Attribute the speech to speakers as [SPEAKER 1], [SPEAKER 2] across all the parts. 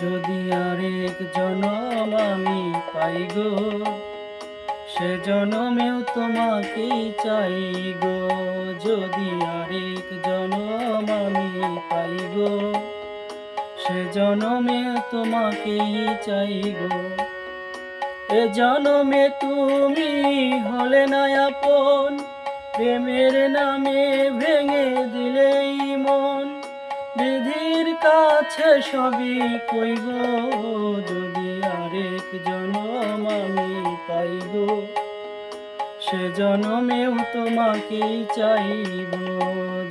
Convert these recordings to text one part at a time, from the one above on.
[SPEAKER 1] যদি আরেক জনম আমি পাই গো, সে জনমেও তোমাকেই চাই গো। যদি আরেক জনম আমি পাই গো, সে জনমে তোমাকেই চাই গো। এ জনমে তুমি হলে না আপন, প্রেমের নামে ভেঙে দিলেই কাছে সবই কইব, যদি আরেক জনম আমি পাইব। সে জনমেও তোমাকেই চাইব,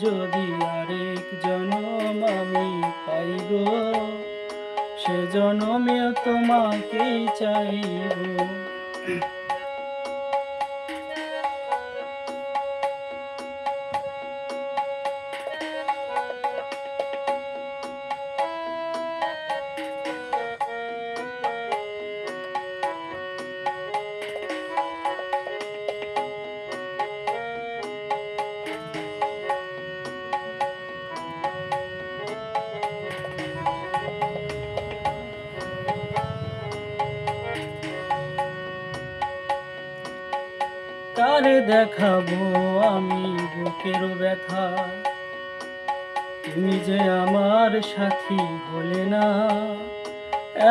[SPEAKER 1] যদি আরেক জনম আমি পাইব। সে জনমেও তোমাকেই চাইব। কারে দেখাবো আমি বুকের ব্যথা। তুমি যে আমার সাথী হলে না।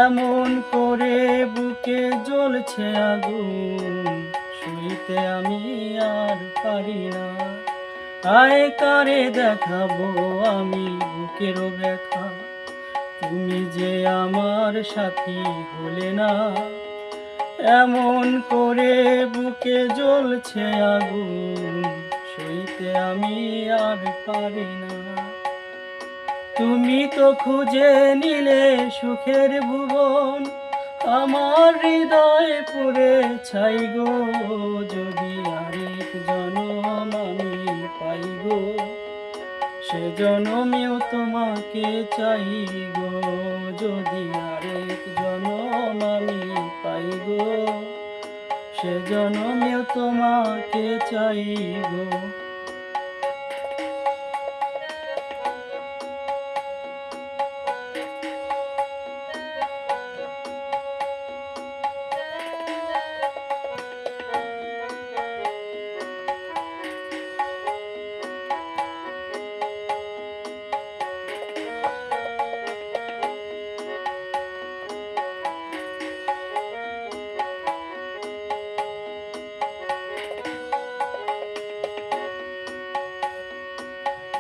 [SPEAKER 1] এমন করে বুকে জ্বলছে আগুন শুইতে আমি আর পারি না। আয় কারে দেখাবো আমি বুকের ব্যথা। তুমি যে আমার সাথী হলে না। এমন করে বুকে জ্বলছে আগুন, সইতে আমি আর পারি না। তুমি তো খুঁজে নিলে সুখের ভুবন, আমার হৃদয়ে পুরে ছাই গো, যদি আরেক জনম আমি পাই গো, সে জনমেও তোমাকে চাই গো, যদি আরেক আমি পাই গো। সে জনমেও তোমাকে চাই গো।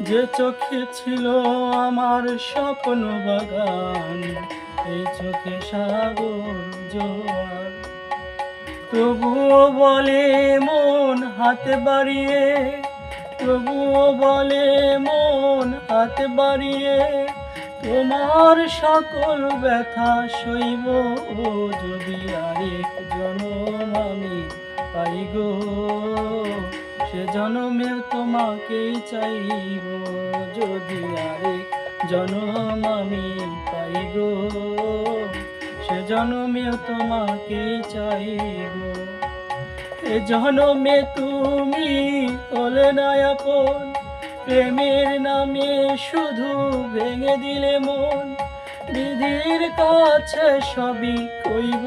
[SPEAKER 1] যে চোখে ছিল আমার স্বপ্ন বাগান, এই চোখে সাগর জোয়ার। তবুও বলে মন হাতে বাড়িয়ে, তবুও বলে মন হাতে বাড়িয়ে, তোমার সকল ব্যথা সইব যদি আরেক জনম আমি পাই গো। সে জনমেও তোমাকে চাইব যদি আরেক জনম আমি পাই গো সে জনমেও তোমাকে চাইব। এ জনমে তুমি হলে না আপন, প্রেমের নামে শুধু ভেঙে দিলে মন। বিধির কাছে সবই কইব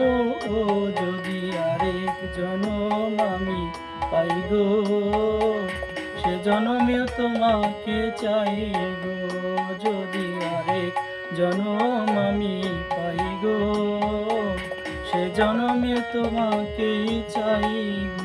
[SPEAKER 1] ও যদি আরেক জনম আমি পাই গো সে জনমেও তোমাকে চাইব যদি আরেক জনম আমি পাই গো সে জনমে তোমাকেই চাইব